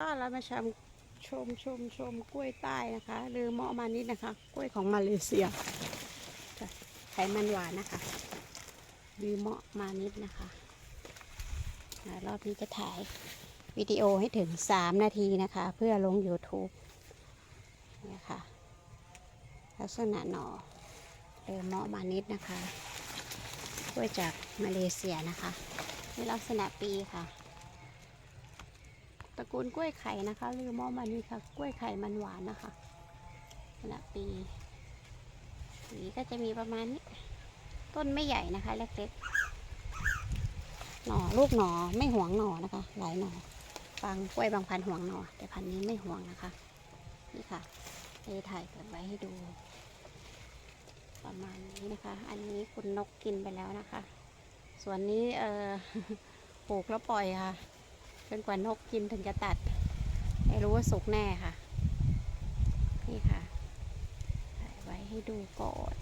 ก็เรามาชมชมชมชมกล้วยใต้นะคะ หรือเมาะมานิดนะคะ กล้วยของมาเลเซียไขมันหวานนะคะหรือเมาะมานิดนะคะรอบนี้จะถ่ายวิดีโอให้ถึง 3 นาทีนะคะ เพื่อลง YouTube เนี่ยค่ะ ลักษณะหน่อเรือเมาะมานิดนะคะกล้วยจากมาเลเซียนะคะในลักษณะปีค่ะ ตระกูลกล้วยไข่นะคะหรือมอมันนี่ค่ะ กล้วยไข่มันหวานนะคะขณะปีสีก็จะมีประมาณนี้ ต้นไม่ใหญ่นะคะ เล็กๆหน่อลูกหน่อไม่ห่วงหน่อนะคะ หลายหน่อบางกล้วยบางพันห่วงหน่อ แต่พันนี้ไม่ห่วงนะคะ นี่ค่ะเอถ่ายเก็บไว้ให้ดู ประมาณนี้นะคะ อันนี้คุณนกกินไปแล้วนะคะ ส่วนนี้เออปลูกแล้วปล่อยค่ะ จนกว่านกกินถึงจะตัดให้รู้ว่าสุกแน่ค่ะ นี่ค่ะถ่ายไว้ให้ดูก่อน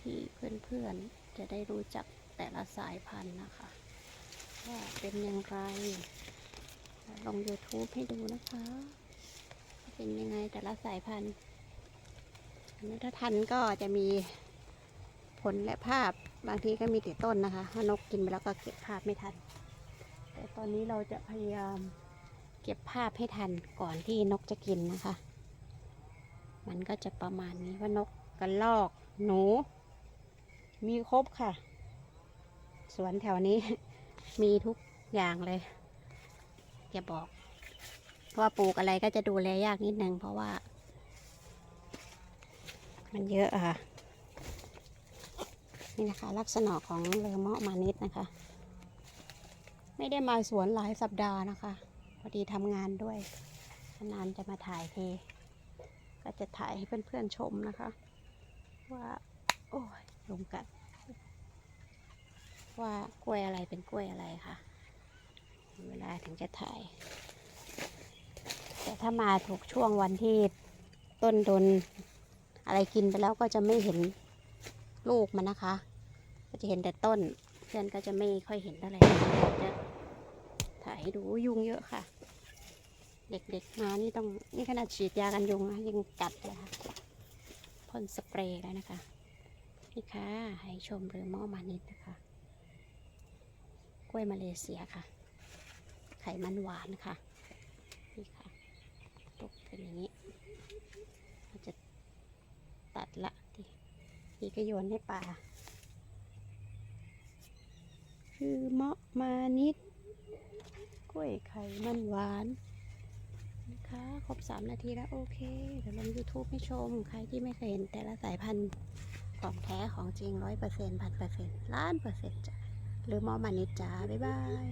ที่เพื่อนๆจะได้รู้จักแต่ละสายพันธุ์นะคะว่าเป็นอย่างไร ลง YouTube ให้ดูนะคะ เป็นยังไงแต่ละสายพันธุ์อันนี้ถ้าทันก็จะมีผลและภาพบางทีก็มีแต่ต้นนะคะถ้านกกินไปแล้วก็เก็บภาพไม่ทัน อนนี้เราจะพยายามเก็บภาพให้ทันก่อนที่นกจะกินนะคะ มันก็จะประมาณนี้ว่านกกระลอก หนู มีครบค่ะ สวนแถวนี้ มีทุกอย่างเลยอย่าบอกว่าปลูกอะไรก็จะดูแลยากนิดนึงเพราะว่า มันเยอะอะค่ะ นี่นะคะ ลักษณะของเลอเมาะมานิดนะคะ ไม่ได้มาสวนหลายสัปดาห์นะคะ พอดีทำงานด้วยนานจะมาถ่ายทีก็จะถ่ายให้เพื่อนๆชมนะคะ ว่า โอ้ยลงกัด ว่ากล้วยอะไรเป็นกล้วยอะไรค่ะ เวลาถึงจะถ่าย แต่ถ้ามาถูกช่วงวันที่ต้นโดนอะไรกินไปแล้วก็จะไม่เห็นลูกมันนะคะ ก็จะเห็นแต่ต้น เพื่อนก็จะไม่ค่อยเห็นเท่าไหร่จะถ่ายให้ดูยุงเยอะค่ะ เด็กๆมานี่ต้องนี่ขนาดฉีดยากันยุงนะยังกัดเลยค่ะพ่นสเปรย์แล้วนะคะนี่ค่ะให้ชมเรือหม้อมานิดนะคะ กล้วยมาเลเซียค่ะ ไขมันหวานค่ะนี่ค่ะตกเป็นอย่างนี้เราจะตัดละทีทีก็โยนให้ปลา คือเมาะมานิด กล้วยไข่มันหวานนะคะครบสามนาทีแล้วโอเค เดี๋ยวลง YouTube ให้ชม ใครที่ไม่เคยเห็นแต่ละสายพันธุ์ของแท้ของจริงร้อยเปอร์เซ็นต์พันเปอร์เซ็นต์ล้านเปอร์เซ็นต์จ้ะหรือเมาะมานิดจ้า บ๊ายบาย